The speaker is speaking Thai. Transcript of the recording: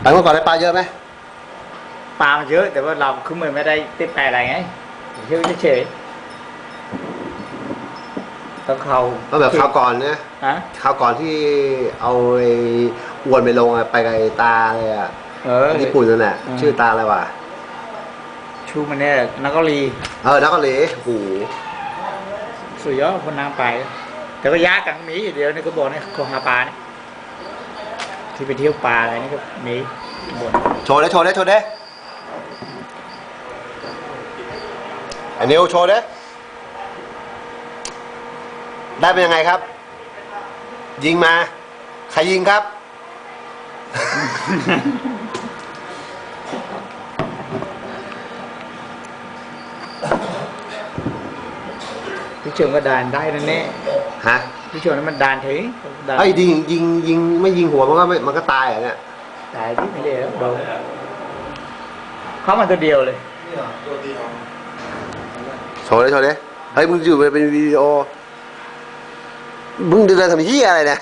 ไปเมื่อก่อนได้ปลาเยอะไหมปลามันเยอะแต่ว่าเราคือมันไม่ได้ติดแปลอะไรไงเชื่อเฉยๆต้องเขาก็แบบคราวก่อนเนี่ยฮะคราวก่อนที่เอาไอ้อวนไปลงอะไปกับไอ้ตาเลยอะเออ ญี่ปุ่นนั่นแหละอืมชื่อตาอะไรวะชูมันเนี่ยนักกอลีเออนักกะเหลโอ้โหสุดยอดคนนางไป แต่ก็ยากกันมีอยู่เดียวนี่ก็บอกนี่คงหาปลาเนี่ย ที่ไปเที่ยวปลาอะไรนี่ก็มีบนโชว์ได้โชว์ได้โชว์ได้ไอ้นิวโชว์ได้ได้เป็นยังไงครับ ยิงมา ใครยิงครับ พี่เชิงก็ดานได้นั่นแน่ ฮะพี่เชิงนั้นมันดานถึงดานไอ้ยยิงยิงยิงไม่ยิงหัวมันก็ไม่มันก็ตายอะเนี่ยตายที่ไม่ได้แล้วโดนเข้ามาตัวเดียวเลยโชว์ได้โชว์ได้เฮ้ยมึงอยู่เป็นวิดีโอมึงเดินทำเหี้ยอะไรเนี่ย